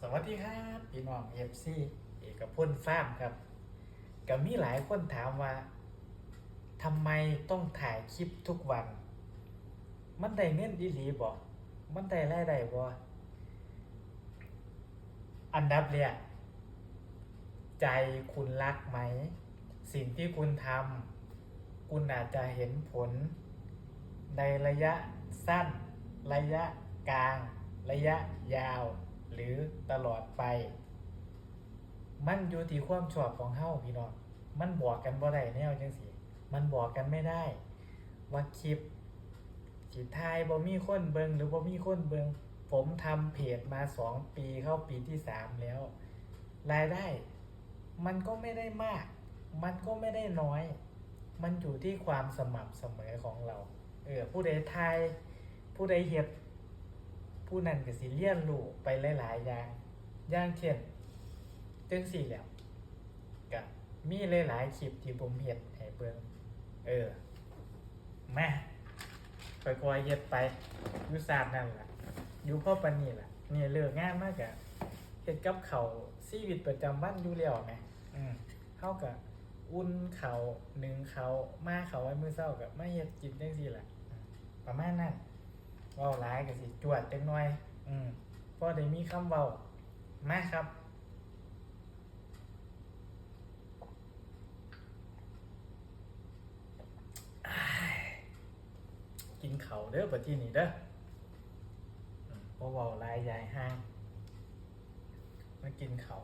สวัสดีครับพี่น้องเอฟซีเอกพลฟาร์มครับก็มีหลายคนถามว่าทำไมต้องถ่ายคลิปทุกวัน มันได้เงินดีหลีบ่มันได้รายได้บ่อันดับแรกใจคุณรักไหม สิ่งที่คุณทำคุณอาจจะเห็นผล ในระยะสั้น ระยะกลาง ระยะยาว หรือตลอดไป มันอยู่ที่ความชอบของเฮาพี่น้องมันบอกกันบ่ได้แนวจังซี่มันบอกกันไม่ได้ ว่าคลิปสิทายบ่มีคนเบิงหรือบ่มีคนเบิงผมทำเพจมาสองปีเข้าปีที่สามแล้ว รายได้ มันก็ไม่ได้มาก มันก็ไม่ได้น้อย มันอยู่ที่ความสม่ำเสมอของเรา เออผู้ใดทายผู้ใดเฮ็ด ผู้นั้นก็สิเรียนรู้ไปหลาย ๆ อย่าง อย่างเช่นจังสี่แหล้วก็มีหลาย ๆ คลิปที่ผมเฮ็ดให้เบิ่งเออมาค่อยๆเฮ็ดไปอยู่ศาสตร์นั่นล่ะอยู่พ่อปานนี่ล่ะนี่เลิกงานมากอะเฮ็ดกับเขาชีวิตประจำวันอยู่แล้วแหมอืมเฮาก็อุ่นเขาหนึ่งเขามาเขาไว้มื้อเช้าก็มาเฮ็ดกินจังซี่ล่ะประมาณนั้น เว้าร้ายก็สิจวดจังหน่อย อืมพอได้มีคำเว้ามาครับ กินเขาเด้อปะที่นี่เด้ออืมพอเว้าร้ายยายห้าง มากินเขาว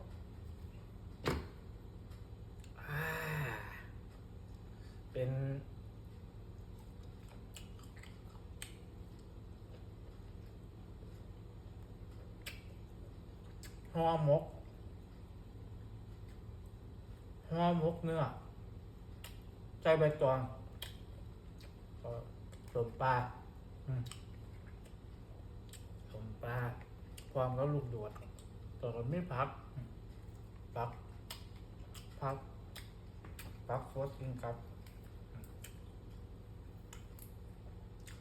อ่าเป็น ห่อหมกห่อหมกเนื้อใจใบตองสมปลาอืมสมปลาความก็ลูกโดดแต่ก็ไม่พักพักพักพักโคตรจริงครับอืม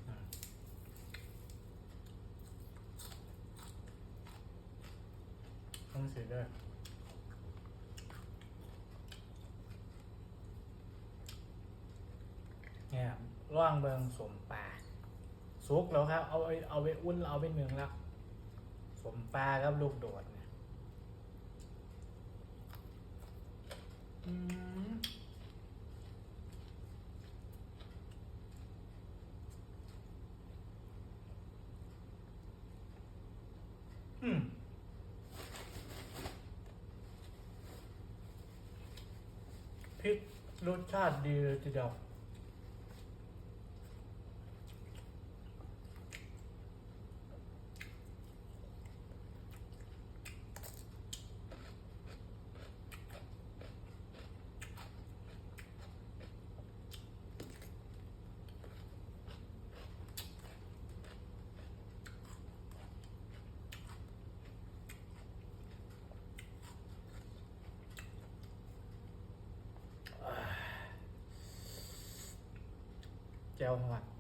อืม ต้องเสียด้วยเนี่ยร่องเบิงสมปลาสุกแล้วครับ เอาไปเอาไปอุ่นเอาไปเนืองแล้วสมปลาครับลูกโดดเนี่ย อืมอืม พริกรสชาติดีเลยทีเดียว แจ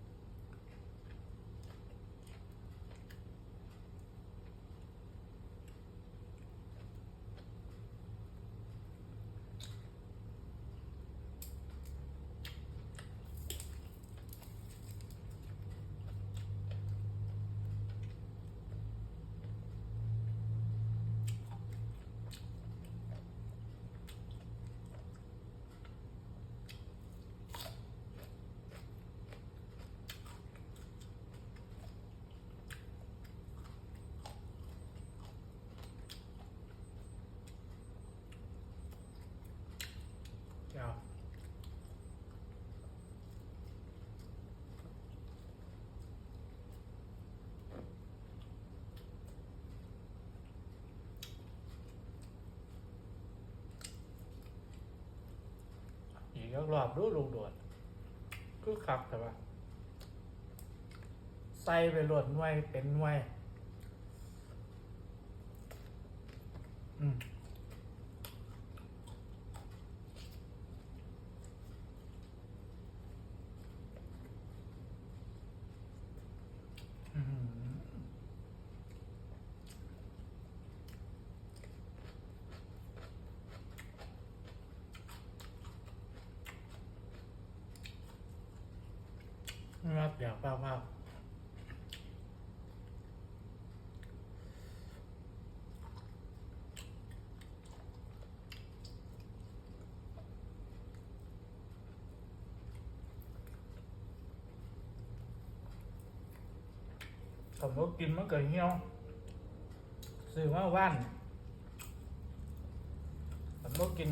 ยกรอบดูลูกโดดคือขับแต่ว่าใส่ไปหลดหน่วยเป็นหน่วยอืม อื้อหือ เดี๋ยวเปล่าเปล่าผมก็กิน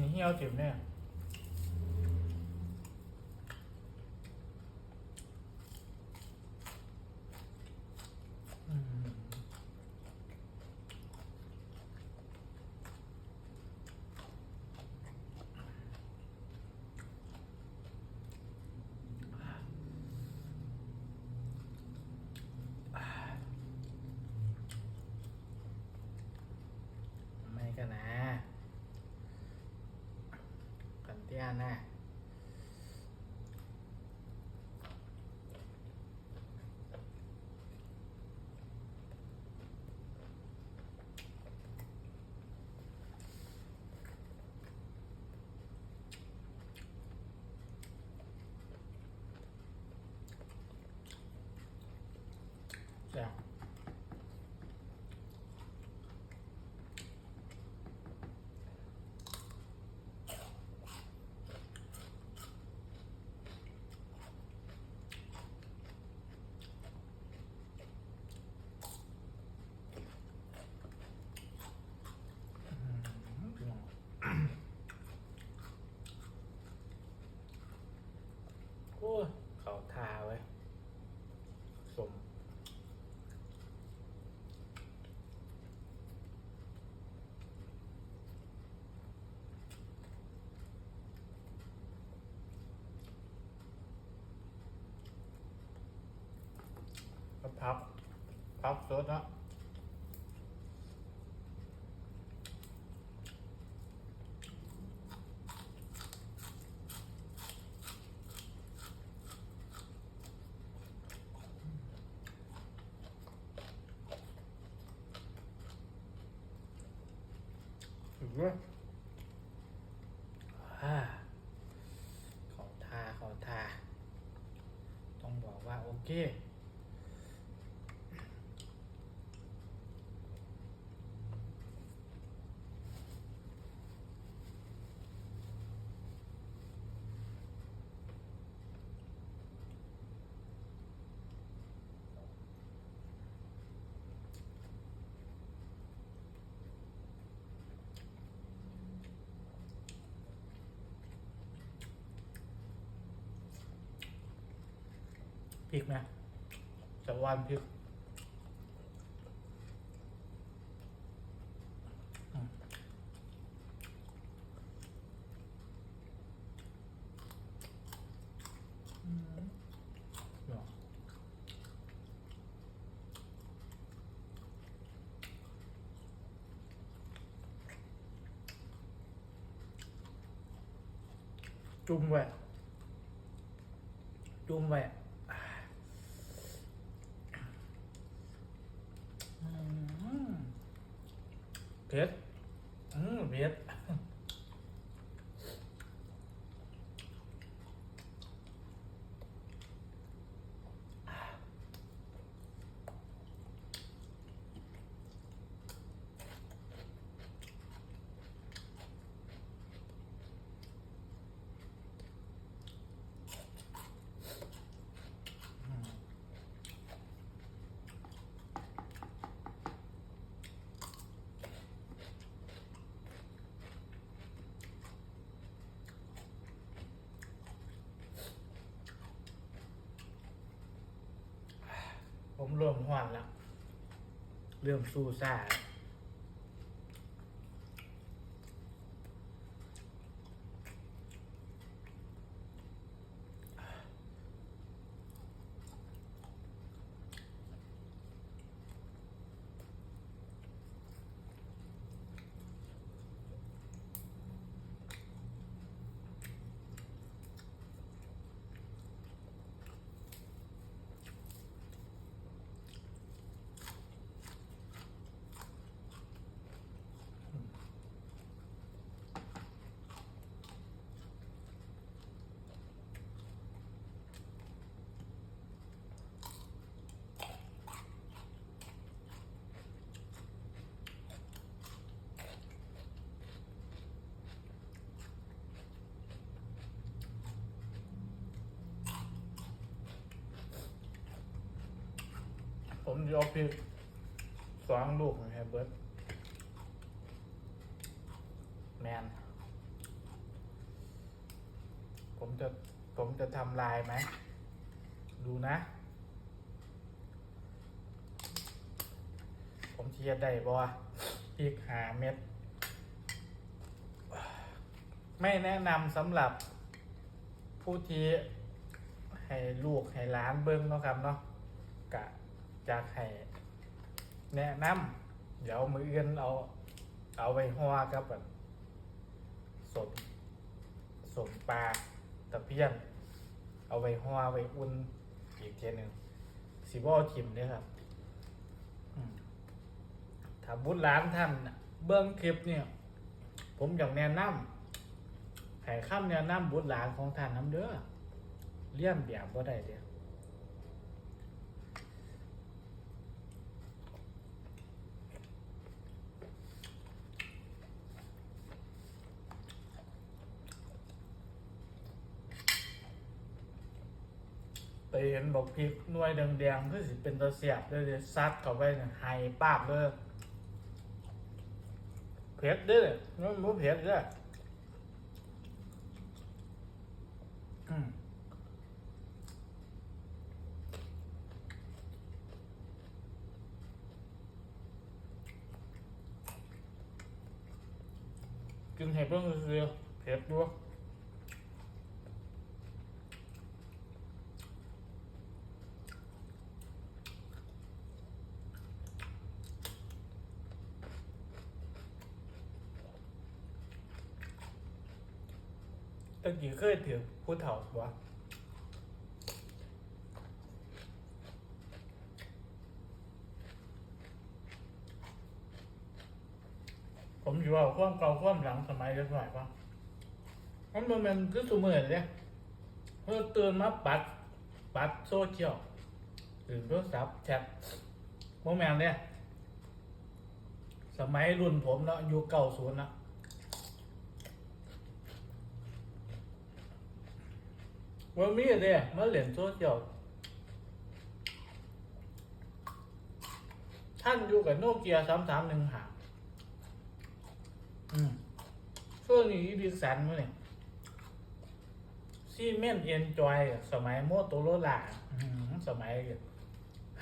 พับ พับสดนะถึงด้วยอ่าเขาทาเขาทา ต้องบอกว่าโอเค พริกไหมจะวานพริกจุ่มไว้จุ่มไว้ อืม เผ็ดอืมเผ็ดอืม ผมเริ่มหวานแล้ว เริ่มสู้ซ่าแล้ว มจะเอาพริกสองลูกให้เบิร์ดแมน ผมจะ ผมจะทำลายไหม ดูนะ ผมเชียร์ได้บ่พริกหาเม็ด ไม่แนะนำสำหรับผู้ที่ให้ลูกให้ล้านเบิ้งเนาะครับเนาะกะ จากให้แนะนำเดี๋ยวมืออื่นเอา เอาไปห่อกับแบบสมสมปลาตะเพียน เอาไปห่อไปอุ่นอีกเทีหนึ่งสีบอทิมเนี่ยครับถ้าบุตรหลานท่านเบิ้องคลิปเนี่ย ผมอยากแนะนำให้ข้ามแนะนำบุตรหลานของท่านน้ำเด้อเลี่ยมแบบบ่ได้เด้อไเห็นบอกพริกหน่วยแดงๆคือสิเป็นตะเสียบเลยเด้อซัดเข้าไปเนี่ยไห้ปาบเลยเผ็ดด้อมันบ่เผ็ดด้ออืมกินเห็ดเพิ่งเสียเผ็ดด้วยะกี้เคยถือผู้เฒ่าบ่ผมอยู่ว่าความเก่าความหลังสมัยเด็กหน่อยป่ะมันบ่แมันคือสมือเลยเพื่อตื่นมาปัด ปัดโซเชียลหรือโทรศัพท์แชทโมแมนเนี่ยสมัยรุ่นผมเนาะอายุเก่าศูนย์นะ ว่ามีอะไรมาเล่นโซเชียลท่านอยู่กับโนเกียสามสามหนึ่งหาอืมช่วงนี้ดิสันมั้งเนี่ยซีเมนเอ็นจอย สมัยโมโตโรล่าสมัย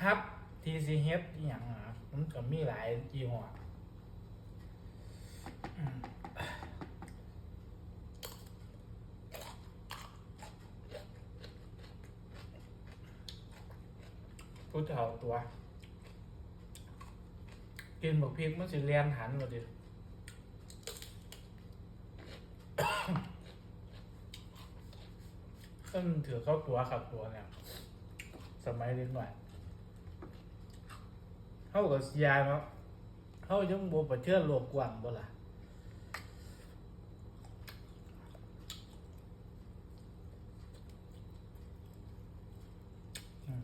ฮับทีซีเฮดอย่างอะมันก็มีหลายยี่ห้อ ผู้เฒ่าตัว กินบักพริกมันสิเลียนหันมาดิซึ่งถือเข้าตัวขับตัวเนี่ย สมัยเล็กหน่อยเขากับยายมาเขายังบประเทือโลกกว้างบ่ล่ะอืม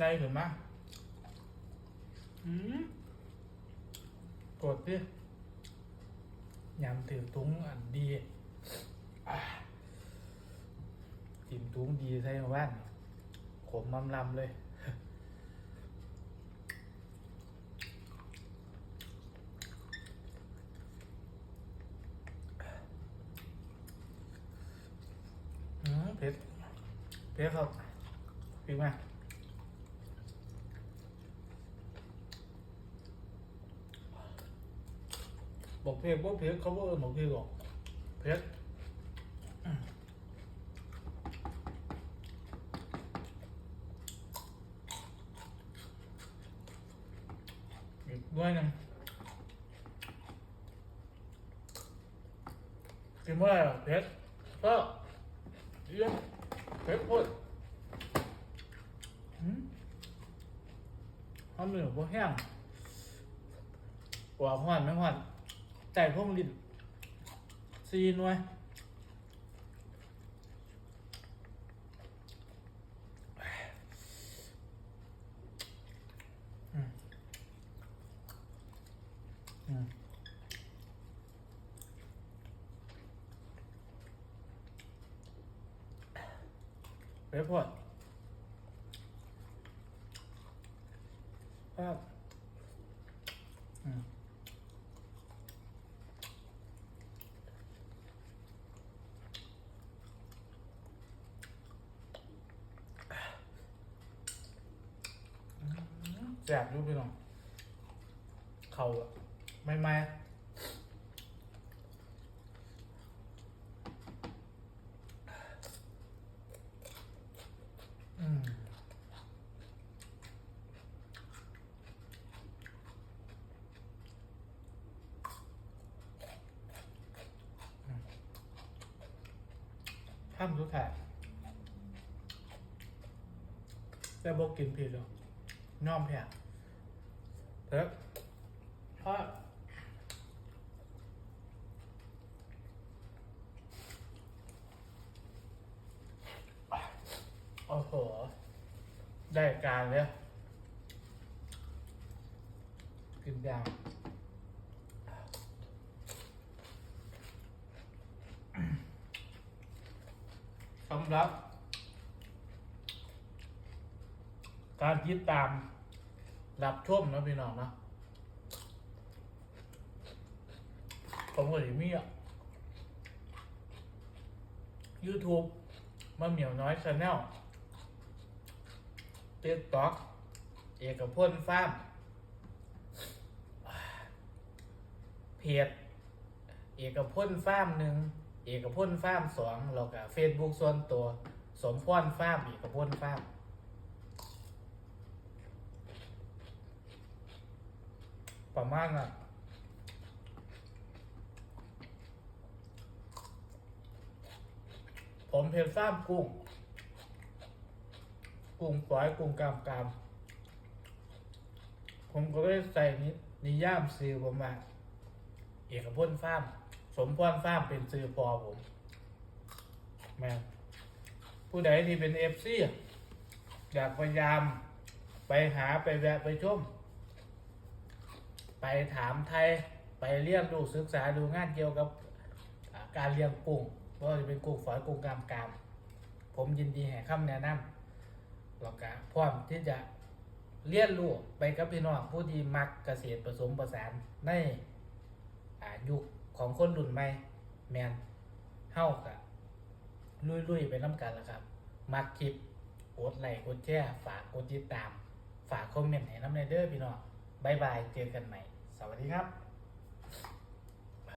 ได้ถึงมั้ยอืมกดดิยำถือถุงอันดีอะจิ้มถุงดีใส่มาบ้านขมมำลำเลยอืมเผ็ดเผ็ดครับพริกมา บอกเพลบอกเพลเขาบอกเออบอกเพลหรอกเพชรอีกด้วยนึงกินเมื่อไรเพชรก็เยี่ยมเพชรพูดหืมทำเหนือพวกแห้งกว่าหวานไม่หวาน ใจพวกลิ้นซีนไว้อืมอืมฮ้ยพอดครับอืม แสบรูปพี่น้องเขาอะไม่ไม่ห้ามทุกแผลแต่บอกกินผิดหรอ น้อมแผลเฮ้ยเพราะโอ้โห ได้การเลยกินยาวสำหรับ การติดตามรับชมนะพี่น้องนะผมก็จะมีอะ YouTube มาเหมียวน้อยชาแนล TikTok เอกพลฟามเพจเอกพลฟามหนึ่งเอกพลฟามสองแล้วก็เฟซบุ๊กส่วนตัว สมพรฟ้ามเอกพลฟาม ประมาณน่ะผมเพจฟาร์มกุ้ง กุ้งฝอยกุ้งกามกาม ผมก็เลยใส่นินิยามซื้อผมมาเอกพลฟามสมพรฟ้ามเป็นซื้อพอผมแม่นผู้ใดที่เป็นเอฟซีอยากพยายามไปหาไปแวะไปชม ไปถามไทยไปเรียนรู้ศึกษาดูงานเกี่ยวกับการเลี้ยงกุ้งว่าจะเป็นกุ้งฝอยกุ้งกามกาม ผมยินดีให้คำแนะนำแล้วก็พร้อมที่จะเรียนรู้ไปกับพี่น้องผู้ที่มักเกษตรผสมผสานในยุคของคนรุ่นใหม่แมนเฮากะลุยๆไปน้ำกันแล้วครับ มักคลิปกดไลค์กดแชร์ฝากกดติดตาม ฝากคอมเมนต์ให้น้ำในเด้อพี่น้อง บายบาย เจอกันใหม่ สวัสดีครับ